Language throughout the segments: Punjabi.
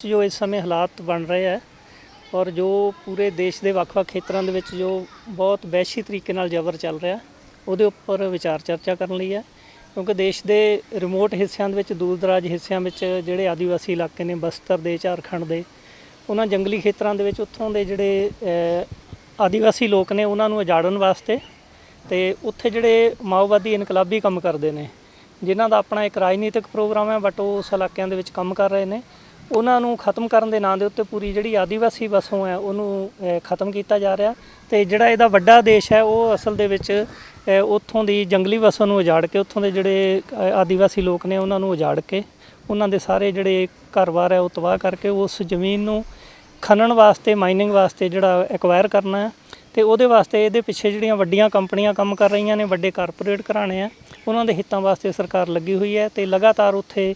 ਜੋ ਇਸ ਸਮੇਂ ਹਾਲਾਤ ਬਣ ਰਹੇ ਹੈ ਔਰ ਜੋ ਪੂਰੇ ਦੇਸ਼ ਦੇ ਵੱਖ-ਵੱਖ ਖੇਤਰਾਂ ਦੇ ਵਿੱਚ ਜੋ ਬਹੁਤ ਵੈਸ਼ੀ ਤਰੀਕੇ ਨਾਲ ਜ਼ਬਰ ਚੱਲ ਰਿਹਾ ਉਹਦੇ ਉੱਪਰ ਵਿਚਾਰ ਚਰਚਾ ਕਰਨ ਲਈ ਹੈ। ਕਿਉਂਕਿ ਦੇਸ਼ ਦੇ ਰਿਮੋਟ ਹਿੱਸਿਆਂ ਦੇ ਵਿੱਚ ਦੂਰ-ਦਰਾਜ ਹਿੱਸਿਆਂ ਵਿੱਚ ਜਿਹੜੇ ਆਦੀਵਾਸੀ ਇਲਾਕੇ ਨੇ ਬਸਤਰ ਦੇ ਝਾਰਖੰਡ ਦੇ ਉਹਨਾਂ ਜੰਗਲੀ ਖੇਤਰਾਂ ਦੇ ਵਿੱਚ ਉੱਥੋਂ ਦੇ ਜਿਹੜੇ ਅਹ, ਆਦੀਵਾਸੀ ਲੋਕ ਨੇ ਉਹਨਾਂ ਨੂੰ ਉਜਾੜਨ ਵਾਸਤੇ ਤੇ ਉੱਥੇ ਜਿਹੜੇ ਮਾਓਵਾਦੀ ਇਨਕਲਾਬੀ ਕੰਮ ਕਰਦੇ ਨੇ ਜਿਨ੍ਹਾਂ ਦਾ ਆਪਣਾ ਇੱਕ ਰਾਜਨੀਤਿਕ ਪ੍ਰੋਗਰਾਮ ਹੈ ਬਟ ਉਹ ਉਸ ਇਲਾਕਿਆਂ ਦੇ ਵਿੱਚ ਕੰਮ ਕਰ ਰਹੇ ਨੇ। ਉਹਨਾਂ ਨੂੰ ਖਤਮ ਕਰਨ ਦੇ ਨਾਂ ਦੇ ਉੱਤੇ ਪੂਰੀ ਜਿਹੜੀ ਆਦੀਵਾਸੀ ਵਸੋਂ ਹੈ ਉਹਨੂੰ ਖਤਮ ਕੀਤਾ ਜਾ ਰਿਹਾ। ਤੇ ਜਿਹੜਾ ਇਹਦਾ ਵੱਡਾ ਦੇਸ਼ ਹੈ ਉਹ ਅਸਲ ਦੇ ਵਿੱਚ ਉੱਥੋਂ ਦੀ ਜੰਗਲੀ ਵਸੋਂ ਨੂੰ ਉਜਾੜ ਕੇ ਉੱਥੋਂ ਦੇ ਜਿਹੜੇ ਅਹ, ਆਦੀਵਾਸੀ ਲੋਕ ਨੇ ਉਹਨਾਂ ਨੂੰ ਉਜਾੜ ਕੇ ਉਹਨਾਂ ਦੇ ਸਾਰੇ ਜਿਹੜੇ ਘਰ-ਬਾਰ ਹੈ ਉਹ ਤਬਾਹ ਕਰਕੇ ਉਸ ਜ਼ਮੀਨ ਨੂੰ ਖਨਨ ਵਾਸਤੇ ਮਾਈਨਿੰਗ ਵਾਸਤੇ ਜਿਹੜਾ ਐਕਵਾਇਰ ਕਰਨਾ ਹੈ। ਤੇ ਉਹਦੇ ਵਾਸਤੇ ਇਹਦੇ ਪਿੱਛੇ ਜਿਹੜੀਆਂ ਵੱਡੀਆਂ ਕੰਪਨੀਆਂ ਕੰਮ ਕਰ ਰਹੀਆਂ ਨੇ ਵੱਡੇ ਕਾਰਪੋਰੇਟ ਘਰਾਣੇ ਆ ਉਹਨਾਂ ਦੇ ਹਿੱਤਾਂ ਵਾਸਤੇ ਸਰਕਾਰ ਲੱਗੀ ਹੋਈ ਹੈ ਤੇ ਲਗਾਤਾਰ ਉੱਥੇ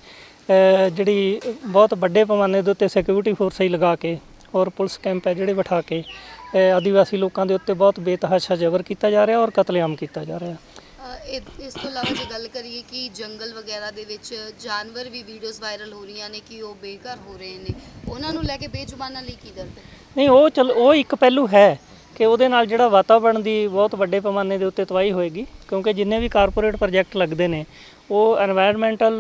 ਜਿਹੜੀ ਬਹੁਤ ਵੱਡੇ ਪੈਮਾਨੇ ਦੇ ਉੱਤੇ ਸਿਕਿਉਰਿਟੀ ਫੋਰਸ ਹੀ ਲਗਾ ਕੇ ਔਰ ਪੁਲਿਸ ਕੈਂਪ ਹੈ ਜਿਹੜੇ ਬਿਠਾ ਕੇ ਆਦੀਵਾਸੀ ਲੋਕਾਂ ਦੇ ਉੱਤੇ ਬਹੁਤ ਬੇਤਹਾਸ਼ਾ ਜ਼ਬਰ ਕੀਤਾ ਜਾ ਰਿਹਾ ਔਰ ਕਤਲੇਆਮ ਕੀਤਾ ਜਾ ਰਿਹਾ। ਇਸ ਤੋਂ ਇਲਾਵਾ ਜੇ ਗੱਲ ਕਰੀਏ ਕਿ ਜੰਗਲ ਵਗੈਰਾ ਦੇ ਵਿੱਚ ਜਾਨਵਰ ਵੀ ਵੀਡੀਓਜ਼ ਵਾਇਰਲ ਹੋ ਰਹੀਆਂ ਨੇ ਕਿ ਉਹ ਬੇਘਰ ਹੋ ਰਹੇ ਨੇ ਉਹਨਾਂ ਨੂੰ ਲੈ ਕੇ ਬੇਜ਼ੁਬਾਨਾਂ ਲਈ ਕੀ ਦਰਦ ਨਹੀਂ ਉਹ ਚਲ ਉਹ ਇੱਕ ਪਹਿਲੂ ਹੈ। ਕਿ ਉਹਦੇ ਨਾਲ ਜਿਹੜਾ ਵਾਤਾਵਰਣ ਦੀ ਬਹੁਤ ਵੱਡੇ ਪੈਮਾਨੇ ਦੇ ਉੱਤੇ ਤਬਾਹੀ ਹੋਏਗੀ, ਕਿਉਂਕਿ ਜਿੰਨੇ ਵੀ ਕਾਰਪੋਰੇਟ ਪ੍ਰੋਜੈਕਟ ਲੱਗਦੇ ਨੇ, ਉਹ এনवायरमेंटल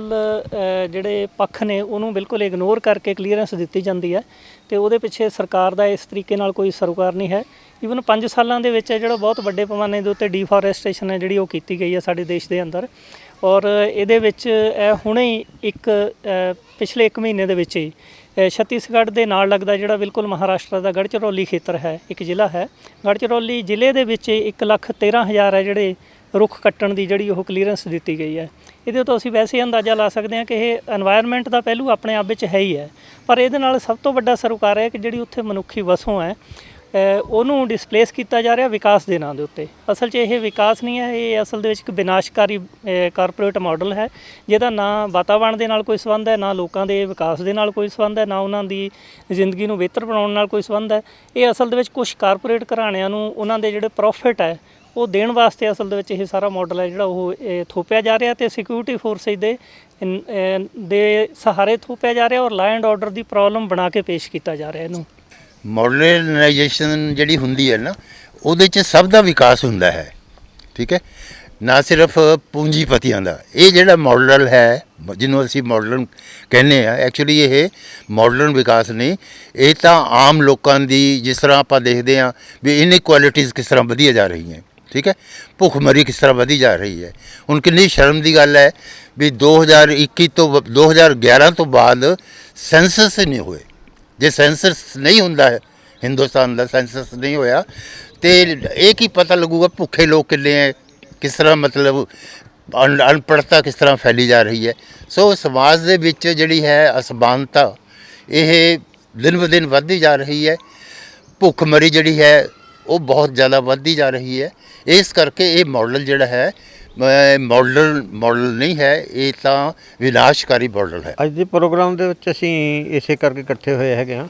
ਜਿਹੜੇ ਪੱਖ ਨੇ, ਉਹਨੂੰ ਬਿਲਕੁਲ ਇਗਨੋਰ ਕਰਕੇ ਕਲੀਅਰੈਂਸ ਦਿੱਤੀ ਜਾਂਦੀ ਹੈ ਤੇ ਉਹਦੇ ਪਿੱਛੇ ਸਰਕਾਰ ਦਾ ਇਸ ਤਰੀਕੇ ਨਾਲ ਕੋਈ ਸਰੋਕਾਰ ਨਹੀਂ ਹੈ। ਈਵਨ 5 ਸਾਲਾਂ ਦੇ ਵਿੱਚ ਜਿਹੜਾ ਬਹੁਤ ਵੱਡੇ ਪੈਮਾਨੇ ਦੇ ਉੱਤੇ ਡੀਫੋਰੈਸਟੇਸ਼ਨ ਹੈ ਜਿਹੜੀ ਉਹ ਕੀਤੀ ਗਈ ਹੈ ਸਾਡੇ ਦੇਸ਼ ਦੇ ਅੰਦਰ। ਔਰ ਇਹਦੇ ਵਿੱਚ, ਇਹ ਹੁਣੇ ਹੀ ਇੱਕ ਪਿਛਲੇ 1 ਮਹੀਨੇ ਦੇ ਵਿੱਚ ਹੀ ਛੱਤੀਸਗੜ੍ਹ ਦੇ ਨਾਲ ਲੱਗਦਾ ਜਿਹੜਾ ਬਿਲਕੁਲ ਮਹਾਰਾਸ਼ਟਰ ਦਾ ਗੜਚਰੌਲੀ ਖੇਤਰ ਹੈ, ਇੱਕ ਜ਼ਿਲ੍ਹਾ ਹੈ। ਗੜਚਰੌਲੀ ਜ਼ਿਲ੍ਹੇ ਦੇ ਵਿੱਚ 1 ਲੱਖ 13 ਹਜ਼ਾਰ ਹੈ ਜਿਹੜੇ ਰੁੱਖ ਕੱਟਣ ਦੀ ਜਿਹੜੀ ਉਹ ਕਲੀਅਰੈਂਸ ਦਿੱਤੀ ਗਈ ਹੈ। ਇਹਦੇ ਤੋਂ ਅਸੀਂ ਵੈਸੇ ਅੰਦਾਜ਼ਾ ਲਾ ਸਕਦੇ ਹਾਂ ਕਿ ਇਹ এনवायरमेंट ਦਾ ਪਹਿਲੂ ਆਪਣੇ ਆਪ ਵਿੱਚ ਹੈ ਹੀ ਹੈ। ਪਰ ਇਹਦੇ ਨਾਲ ਸਭ ਤੋਂ ਵੱਡਾ ਸਰੋਕਾਰ ਹੈ ਕਿ ਜਿਹੜੀ ਉੱਥੇ ਮਨੁੱਖੀ ਵਸੋਂ ਹੈ ਉਹਨੂੰ ਡਿਸਪਲੇਸ ਕੀਤਾ ਜਾ ਰਿਹਾ ਵਿਕਾਸ ਦੇ ਨਾਂ ਦੇ ਉੱਤੇ। ਅਸਲ 'ਚ ਇਹ ਵਿਕਾਸ ਨਹੀਂ ਹੈ, ਇਹ ਅਸਲ ਦੇ ਵਿੱਚ ਇੱਕ ਵਿਨਾਸ਼ਕਾਰੀ ਕਾਰਪੋਰੇਟ ਮਾਡਲ ਹੈ। ਜਿਹਦਾ ਨਾ ਵਾਤਾਵਰਣ ਦੇ ਨਾਲ ਕੋਈ ਸੰਬੰਧ ਹੈ, ਨਾ ਲੋਕਾਂ ਦੇ ਵਿਕਾਸ ਦੇ ਨਾਲ ਕੋਈ ਸੰਬੰਧ ਹੈ, ਨਾ ਉਹਨਾਂ ਦੀ ਜ਼ਿੰਦਗੀ ਨੂੰ ਬਿਹਤਰ ਬਣਾਉਣ ਨਾਲ ਕੋਈ ਸੰਬੰਧ ਹੈ। ਇਹ ਅਸਲ ਦੇ ਵਿੱਚ ਕੁਝ ਕਾਰਪੋਰੇਟ ਘਰਾਣਿਆਂ ਨੂੰ ਉਹਨਾਂ ਦੇ ਜਿਹੜੇ ਪ੍ਰੋਫਿਟ ਹੈ, ਉਹ ਦੇਣ ਵਾਸਤੇ ਅਸਲ ਦੇ ਵਿੱਚ ਇਹ ਸਾਰਾ ਮਾਡਲ ਹੈ ਜਿਹੜਾ ਉਹ, ਇਹ, ਥੋਪਿਆ ਜਾ ਰਿਹਾ ਤੇ ਸਿਕਿਉਰਿਟੀ ਫੋਰਸਿਸ ਦੇ ਦੇ ਸਹਾਰੇ ਥੋਪਿਆ ਜਾ ਰਿਹਾ ਔਰ ਲਾਅ ਐਂਡ ਆਰਡਰ ਦੀ ਪ੍ਰੋਬਲਮ ਬਣਾ ਕੇ ਪੇਸ਼ ਕੀਤਾ ਜਾ ਰਿਹਾ ਇਹਨੂੰ। ਮਾਡਰਨਾਈਜੇਸ਼ਨ ਜਿਹੜੀ ਹੁੰਦੀ ਹੈ ਨਾ, ਉਹਦੇ 'ਚ ਸਭ ਦਾ ਵਿਕਾਸ ਹੁੰਦਾ ਹੈ। ਠੀਕ ਹੈ? ਨਾ ਸਿਰਫ ਪੂੰਜੀਪਤੀਆਂ ਦਾ। ਇਹ ਜਿਹੜਾ ਮਾਡਲ ਹੈ, ਜਿਹਨੂੰ ਅਸੀਂ ਮਾਡਰਨ ਕਹਿੰਦੇ ਆ ਐਕਚੁਅਲੀ ਇਹ ਮਾਡਰਨ ਵਿਕਾਸ ਨਹੀਂ ਇਹ ਤਾਂ ਆਮ ਲੋਕਾਂ ਦੀ, ਜਿਸ ਤਰ੍ਹਾਂ ਆਪਾਂ ਦੇਖਦੇ ਆ ਵੀ ਇਨਇਕੁਐਲਿਟੀਜ਼ ਕਿਸ ਤਰ੍ਹਾਂ ਵਧੀਆਂ ਜਾ ਰਹੀਆਂ ਠੀਕ ਹੈ? ਭੁੱਖਮਰੀ ਕਿਸ ਤਰ੍ਹਾਂ ਵਧੀ ਜਾ ਰਹੀ ਹੈ। ਹੁਣ ਕਿੰਨੀ ਸ਼ਰਮ ਦੀ ਗੱਲ ਹੈ ਵੀ 2021 ਤੋਂ ਬ- 2011 ਤੋਂ ਬਾਅਦ ਸੈਂਸਸ ਨਹੀਂ ਹੋਏ। ਜੇ ਸੈਂਸਸ ਨਹੀਂ ਹੁੰਦਾ ਹੈ, ਹਿੰਦੁਸਤਾਨ ਦਾ ਸੈਂਸਸ ਨਹੀਂ ਹੋਇਆ, ਤੇ ਇਹ ਕੀ ਪਤਾ ਲੱਗੂਗਾ ਭੁੱਖੇ ਲੋਕ ਕਿੰਨੇ ਹੈ, ਕਿਸ ਤਰ੍ਹਾਂ ਮਤਲਬ ਅਣ- ਅਨਪੜ੍ਹਤਾ ਕਿਸ ਤਰ੍ਹਾਂ ਫੈਲੀ ਜਾ ਰਹੀ ਹੈ। ਸੋ ਸਮਾਜ ਦੇ ਵਿੱਚ ਜਿਹੜੀ ਹੈ ਅਸਮਾਨਤਾ, ਇਹ ਦਿਨ ਬ ਦਿਨ ਵੱਧਦੀ ਜਾ ਰਹੀ ਹੈ। ਭੁੱਖਮਰੀ ਜਿਹੜੀ ਹੈ, ਉਹ ਬਹੁਤ ਜ਼ਿਆਦਾ ਵੱਧਦੀ ਜਾ ਰਹੀ ਹੈ। ਇਸ ਕਰਕੇ ਇਹ ਮਾਡਲ ਜਿਹੜਾ ਹੈ ਮਾਡਲ ਮਾਡਲ ਨਹੀਂ ਹੈ, ਇਹ ਤਾਂ ਵਿਨਾਸ਼ਕਾਰੀ ਮਾਡਲ ਹੈ। ਅੱਜ ਦੇ ਪ੍ਰੋਗਰਾਮ ਦੇ ਵਿੱਚ ਅਸੀਂ ਇਸੇ ਕਰਕੇ ਇਕੱਠੇ ਹੋਏ ਹੈਗੇ ਹਾਂ,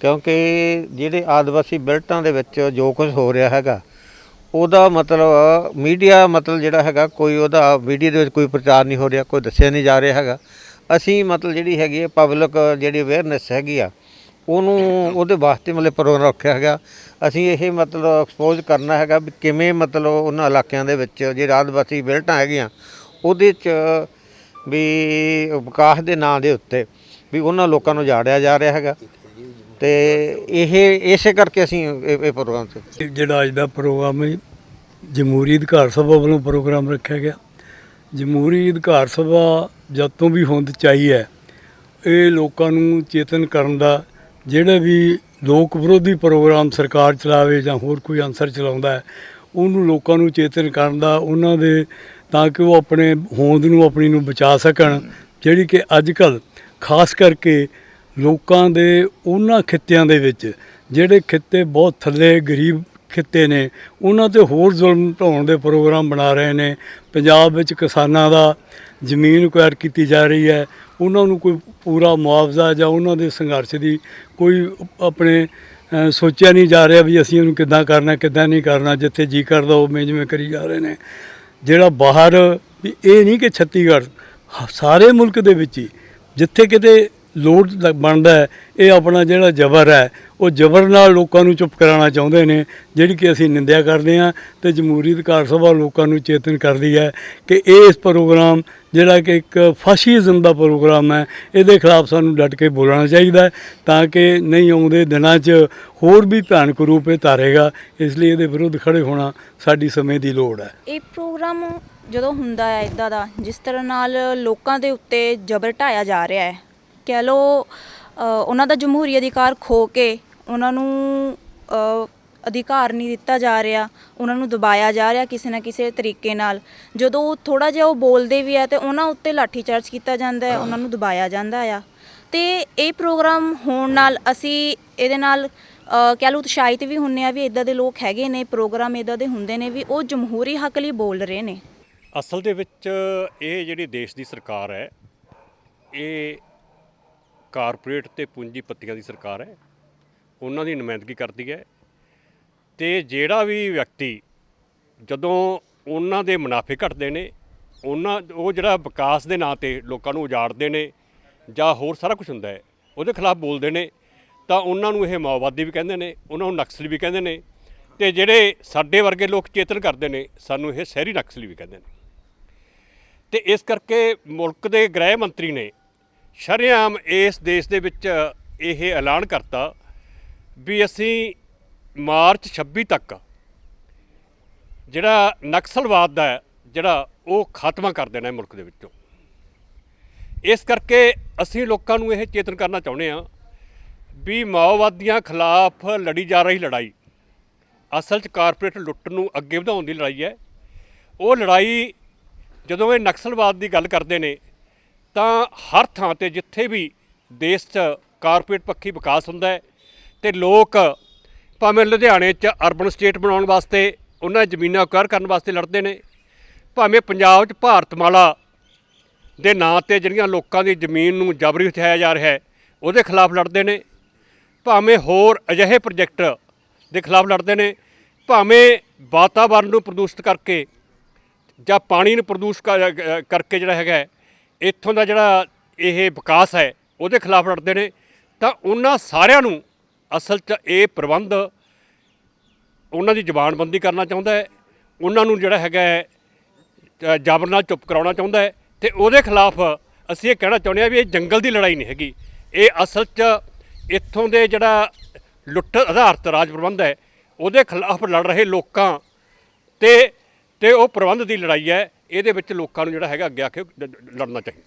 ਕਿਉਂਕਿ ਜਿਹੜੇ ਆਦਿਵਾਸੀ ਬਿਲਟਾਂ ਦੇ ਵਿੱਚ ਜੋ ਕੁਝ ਹੋ ਰਿਹਾ ਹੈਗਾ, ਉਹਦਾ ਮਤਲਬ ਮੀਡੀਆ ਮਤਲਬ ਜਿਹੜਾ ਹੈਗਾ, ਕੋਈ ਉਹਦਾ ਮੀਡੀਆ ਦੇ ਵਿੱਚ ਕੋਈ ਪ੍ਰਚਾਰ ਨਹੀਂ ਹੋ ਰਿਹਾ, ਕੋਈ ਦੱਸਿਆ ਨਹੀਂ ਜਾ ਰਿਹਾ ਹੈਗਾ। ਅਸੀਂ ਮਤਲਬ ਜਿਹੜੀ ਹੈਗੀ ਹੈ ਪਬਲਿਕ ਜਿਹੜੀ ਅਵੇਅਰਨੈਸ ਹੈਗੀ ਆ ਉਹਨੂੰ ਉਹਦੇ ਵਾਸਤੇ ਮਤਲਬ ਪ੍ਰੋਗਰਾਮ ਰੱਖਿਆ ਹੈਗਾ। ਅਸੀਂ ਇਹ ਮਤਲਬ ਐਕਸਪੋਜ਼ ਕਰਨਾ ਹੈਗਾ ਵੀ ਕਿਵੇਂ ਮਤਲਬ ਉਹਨਾਂ ਇਲਾਕਿਆਂ ਦੇ ਵਿੱਚ ਜਿਹੜੇ ਆਦਿਵਾਸੀ ਬਿਲਟਾਂ ਹੈਗੀਆਂ, ਉਹਦੇ 'ਚ ਵੀ ਵਿਕਾਸ ਦੇ ਨਾਂ ਦੇ ਉੱਤੇ ਵੀ ਉਹਨਾਂ ਲੋਕਾਂ ਨੂੰ ਜਾੜਿਆ ਜਾ ਰਿਹਾ ਹੈਗਾ। ਤੇ ਇਹ, ਇਸੇ ਕਰਕੇ ਅਸੀਂ ਇਹ ਇਹ ਪ੍ਰੋਗਰਾਮ ਤੇ ਜਿਹੜਾ ਅੱਜ ਦਾ ਪ੍ਰੋਗਰਾਮ ਹੈ, ਜਮਹੂਰੀ ਅਧਿਕਾਰ ਸਭਾ ਵੱਲੋਂ ਪ੍ਰੋਗਰਾਮ ਰੱਖਿਆ ਗਿਆ। ਜਮਹੂਰੀ ਅਧਿਕਾਰ ਸਭਾ ਜਦ ਤੋਂ ਵੀ ਹੋਂਦ ਚਾਹੀ ਹੈ, ਇਹ ਲੋਕਾਂ ਨੂੰ ਚੇਤਨ ਕਰਨ ਦਾ ਜਿਹੜੇ ਵੀ ਲੋਕ ਵਿਰੋਧੀ ਪ੍ਰੋਗਰਾਮ ਸਰਕਾਰ ਚਲਾਵੇ ਜਾਂ ਹੋਰ ਕੋਈ ਅੰਸਰ ਚਲਾਉਂਦਾ ਹੈ, ਉਹਨੂੰ ਲੋਕਾਂ ਨੂੰ ਚੇਤਨ ਕਰਨ ਦਾ, ਉਹਨਾਂ ਦੇ ਤਾਂ ਕਿ ਉਹ ਆਪਣੇ ਹੋਂਦ ਨੂੰ, ਆਪਣੀ ਨੂੰ ਬਚਾ ਸਕਣ। ਜਿਹੜੀ ਕਿ ਅੱਜ ਕੱਲ ਖਾਸ ਕਰਕੇ ਲੋਕਾਂ ਦੇ ਉਹਨਾਂ ਖਿੱਤਿਆਂ ਦੇ ਵਿੱਚ, ਜਿਹੜੇ ਖਿੱਤੇ ਬਹੁਤ ਥੱਲੇ ਗਰੀਬ ਖਿੱਤੇ ਨੇ, ਉਹਨਾਂ ਤੇ ਹੋਰ ਜ਼ੁਲਮ ਢਾਉਣ ਦੇ ਪ੍ਰੋਗਰਾਮ ਬਣਾ ਰਹੇ ਨੇ। ਪੰਜਾਬ ਵਿੱਚ ਕਿਸਾਨਾਂ ਦਾ ਜ਼ਮੀਨ ਅਕਵਾਇਰ ਕੀਤੀ ਜਾ ਰਹੀ ਹੈ ਉਹਨਾਂ ਨੂੰ ਕੋਈ ਪੂਰਾ ਮੁਆਵਜ਼ਾ ਜਾਂ ਉਹਨਾਂ ਦੇ ਸੰਘਰਸ਼ ਦੀ ਕੋਈ ਆਪਣੇ ਸੋਚਿਆ ਨਹੀਂ ਜਾ ਰਿਹਾ ਵੀ ਅਸੀਂ ਉਹਨੂੰ ਕਿੱਦਾਂ ਕਰਨਾ, ਕਿੱਦਾਂ ਨਹੀਂ ਕਰਨਾ, ਜਿੱਥੇ ਜੀ ਕਰਦਾ ਉਹ ਜਿਵੇਂ ਕਰੀ ਜਾ ਰਹੇ ਨੇ। ਜਿਹੜਾ ਬਾਹਰ ਵੀ ਇਹ ਨਹੀਂ ਕਿ ਛੱਤੀਗੜ੍ਹ ਹ- ਸਾਰੇ ਮੁਲਕ ਦੇ ਵਿੱਚ ਹੀ, ਜਿੱਥੇ ਕਿਤੇ ਲੋੜ ਬਣਦਾ ਹੈ। ਇਹ ਆਪਣਾ ਜਿਹੜਾ ਜ਼ਬਰ ਹੈ, ਉਹ ਜ਼ਬਰ ਨਾਲ ਲੋਕਾਂ ਨੂੰ ਚੁੱਪ ਕਰਾਉਣਾ ਚਾਹੁੰਦੇ ਨੇ, ਜਿਹੜੀ ਕਿ ਅਸੀਂ ਨਿੰਦਿਆ ਕਰਦੇ ਹਾਂ ਤੇ ਜਮਹੂਰੀ ਅਧਿਕਾਰ ਸਭਾ ਲੋਕਾਂ ਨੂੰ ਚੇਤਨ ਕਰਦੀ ਹੈ ਕਿ ਇਹ ਇਸ ਪ੍ਰੋਗਰਾਮ, ਜਿਹੜਾ ਕਿ ਇੱਕ ਫਾਸ਼ੀਜ਼ਮ ਦਾ ਪ੍ਰੋਗਰਾਮ ਹੈ, ਇਹਦੇ ਖਿਲਾਫ ਸਾਨੂੰ ਡਟ ਕੇ ਬੋਲਣਾ ਚਾਹੀਦਾ ਤਾਂ ਕਿ ਨਹੀਂ ਆਉਂਦੇ ਦਿਨਾਂ 'ਚ ਹੋਰ ਵੀ ਭਿਆਨਕ ਰੂਪ ਇਹ ਧਾਰੇਗਾ ਇਸ ਲਈ ਇਹਦੇ ਵਿਰੁੱਧ ਖੜੇ ਹੋਣਾ ਸਾਡੀ ਸਮੇਂ ਦੀ ਲੋੜ ਹੈ। ਇਹ ਪ੍ਰੋਗਰਾਮ ਜਦੋਂ ਹੁੰਦਾ ਹੈ, ਇਦਾਂ ਦਾ, ਜਿਸ ਤਰ੍ਹਾਂ ਨਾਲ ਲੋਕਾਂ ਦੇ ਉੱਤੇ ਜ਼ਬਰ ਢਾਇਆ ਜਾ ਰਿਹਾ ਹੈ ਕਹਿ ਲਓ ਅ, ਉਹਨਾਂ ਦਾ ਜਮਹੂਰੀ ਅਧਿਕਾਰ ਖੋ ਕੇ ਉਹਨਾਂ ਨੂੰ ਅ, ਅਧਿਕਾਰ ਨਹੀਂ ਦਿੱਤਾ ਜਾ ਰਿਹਾ ਉਹਨਾਂ ਨੂੰ ਦਬਾਇਆ ਜਾ ਰਿਹਾ ਕਿਸੇ ਨਾ ਕਿਸੇ ਤਰੀਕੇ ਨਾਲ। ਜਦੋਂ ਉਹ ਥੋੜਾ ਜਿਹਾ ਉਹ ਬੋਲਦੇ ਵੀ ਆ ਤੇ ਉਹਨਾਂ ਉੱਤੇ ਲਾਠੀਚਾਰਜ ਕੀਤਾ ਜਾਂਦਾ ਹੈ ਉਹਨਾਂ ਨੂੰ ਦਬਾਇਆ ਜਾਂਦਾ ਆ। ਤੇ ਇਹ ਪ੍ਰੋਗਰਾਮ ਹੋਣ ਨਾਲ ਅਸੀਂ ਇਹਦੇ ਨਾਲ ਅ, ਕਹਿ ਲਓ ਉਤਸ਼ਾਹਿਤ ਵੀ ਹੁੰਨੇ ਆ ਵੀ ਇਦਾਂ ਦੇ ਲੋਕ ਹੈਗੇ ਨੇ ਪ੍ਰੋਗਰਾਮ ਇਦਾਂ ਦੇ ਹੁੰਦੇ ਨੇ ਵੀ ਉਹ ਜਮਹੂਰੀ ਹੱਕ ਲਈ ਬੋਲ ਰਹੇ ਨੇ। ਅਸਲ ਦੇ ਵਿੱਚ ਇਹ ਜਿਹੜੀ ਦੇਸ਼ ਦੀ ਸਰਕਾਰ ਹੈ ਇਹ ਕਾਰਪੋਰੇਟ ਤੇ ਪੂੰਜੀਪਤੀਆਂ ਦੀ ਸਰਕਾਰ ਹੈ। ਉਹਨਾਂ ਦੀ ਨੁਮਾਇੰਦਗੀ ਕਰਦੀ ਹੈ। ਤੇ ਜਿਹੜਾ ਵੀ ਵਿਅਕਤੀ ਜਦੋਂ ਉਹਨਾਂ ਦੇ ਮੁਨਾਫੇ ਘਟਦੇ ਨੇ, ਉਹਨਾਂ ਉਹ ਜਿਹੜਾ ਵਿਕਾਸ ਦੇ ਨਾਂ ਤੇ ਲੋਕਾਂ ਨੂੰ ਉਜਾੜਦੇ ਨੇ ਜਾਂ ਹੋਰ ਸਾਰਾ ਕੁਝ ਹੁੰਦਾ ਹੈ, ਉਹਦੇ ਖਿਲਾਫ ਬੋਲਦੇ ਨੇ, ਤਾਂ ਉਹਨਾਂ ਨੂੰ ਇਹ ਮਾਓਵਾਦੀ ਵੀ ਕਹਿੰਦੇ ਨੇ, ਉਹਨਾਂ ਨੂੰ ਨਕਸਲੀ ਵੀ ਕਹਿੰਦੇ ਨੇ ਤੇ ਜਿਹੜੇ ਸਾਡੇ ਵਰਗੇ ਲੋਕ ਚੇਤਨ ਕਰਦੇ ਨੇ, ਸਾਨੂੰ ਇਹ ਸ਼ਹਿਰੀ ਨਕਸਲੀ ਵੀ ਕਹਿੰਦੇ ਨੇ। ਤੇ ਇਸ ਕਰਕੇ ਮੁਲਕ ਦੇ ਗ੍ਰਹਿ ਮੰਤਰੀ ਨੇ ਸ਼ਰੇਆਮ ਇਸ ਦੇਸ਼ ਦੇ ਵਿੱਚ ਇਹ ਐਲਾਨ ਕਰਤਾ ਵੀ ਅਸੀਂ ਮਾਰਚ 26 ਤੱਕ ਜਿਹੜਾ ਨਕਸਲਵਾਦ ਦਾ ਜਿਹੜਾ ਉਹ ਖਾਤਮਾ ਕਰ ਦੇਣਾ ਹੈ ਮੁਲਕ ਦੇ ਵਿੱਚੋਂ। ਇਸ ਕਰਕੇ ਅਸੀਂ ਲੋਕਾਂ ਨੂੰ ਇਹ ਚੇਤਨ ਕਰਨਾ ਚਾਹੁੰਦੇ ਹਾਂ ਵੀ ਮਾਓਵਾਦੀਆਂ ਖਿਲਾਫ ਲੜੀ ਜਾ ਰਹੀ ਲੜਾਈ, ਅਸਲ 'ਚ ਕਾਰਪੋਰੇਟ ਲੁੱਟ ਨੂੰ ਅੱਗੇ ਵਧਾਉਣ ਦੀ ਲੜਾਈ ਹੈ। ਉਹ ਲੜਾਈ ਜਦੋਂ ਇਹ ਨਕਸਲਵਾਦ ਦੀ ਗੱਲ ਕਰਦੇ ਨੇ ਤਾਂ ਹਰ ਥਾਂ ਤੇ ਜਿੱਥੇ ਵੀ ਦੇਸ਼ 'ਚ ਕਾਰਪੋਰੇਟ ਪੱਖੀ ਵਿਕਾਸ ਹੁੰਦਾ ਹੈ ਤੇ ਲੋਕ ਭਾਵੇਂ ਲੁਧਿਆਣੇ 'ਚ ਅਰਬਨ ਸਟੇਟ ਬਣਾਉਣ ਵਾਸਤੇ ਉਹਨਾਂ ਜ਼ਮੀਨਾਂ ਅਕਵਾਇਰ ਕਰਨ ਵਾਸਤੇ ਲੜਦੇ ਨੇ, ਭਾਵੇਂ ਪੰਜਾਬ 'ਚ ਭਾਰਤਮਾਲਾ ਦੇ ਨਾਂ ਤੇ ਜਿਹੜੀਆਂ ਲੋਕਾਂ ਦੀ ਜ਼ਮੀਨ ਨੂੰ ਜਬਰੀ ਉਠਾਇਆ ਜਾ ਰਿਹਾ ਹੈ, ਉਹਦੇ ਖਿਲਾਫ ਲੜਦੇ ਨੇ। ਭਾਵੇਂ ਹੋਰ ਅਜਿਹੇ ਪ੍ਰੋਜੈਕਟ ਦੇ ਖਿਲਾਫ ਲੜਦੇ ਨੇ, ਭਾਵੇਂ ਵਾਤਾਵਰਣ ਨੂੰ ਪ੍ਰਦੂਸ਼ਿਤ ਕਰਕੇ ਜਾਂ ਪਾਣੀ ਨੂੰ ਪ੍ਰਦੂਸ਼ਿਤ ਕਰਕੇ ਜਿਹੜਾ ਹੈਗਾ ਇੱਥੋਂ ਦਾ ਜਿਹੜਾ ਇਹ ਵਿਕਾਸ ਹੈ, ਉਹਦੇ ਖਿਲਾਫ ਲੜਦੇ ਨੇ। ਤਾਂ ਉਹਨਾਂ ਸਾਰਿਆਂ ਨੂੰ ਅਸਲ 'ਚ ਇਹ ਪ੍ਰਬੰਧ ਉਹਨਾਂ ਦੀ ਜ਼ਬਾਨਬੰਦੀ ਕਰਨਾ ਚਾਹੁੰਦਾ ਹੈ। ਉਹਨਾਂ ਨੂੰ ਜਿਹੜਾ ਹੈਗਾ ਜ਼ਬਰ ਨਾਲ ਚੁੱਪ ਕਰਾਉਣਾ ਚਾਹੁੰਦਾ ਹੈ। ਤੇ ਉਹਦੇ ਖਿਲਾਫ ਅਸੀਂ ਇਹ ਕਹਿਣਾ ਚਾਹੁੰਦੇ ਹਾਂ ਵੀ ਇਹ ਜੰਗਲ ਦੀ ਲੜਾਈ ਨਹੀਂ ਹੈਗੀ। ਇਹ ਅਸਲ 'ਚ ਇੱਥੋਂ ਦੇ ਜਿਹੜਾ ਲੁੱਟ ਆਧਾਰਿਤ ਰਾਜ ਪ੍ਰਬੰਧ ਹੈ, ਉਹਦੇ ਖਿਲਾਫ ਲੜ ਰਹੇ ਲੋਕਾਂ ਤੇ ਤੇ ਉਹ ਪ੍ਰਬੰਧ ਦੀ ਲੜਾਈ ਹੈ। ਇਹਦੇ ਵਿੱਚ ਲੋਕਾਂ ਨੂੰ ਜਿਹੜਾ ਹੈਗਾ ਅੱਗੇ ਆ ਕੇ ਲ- ਲੜਨਾ ਚਾਹੀਦਾ।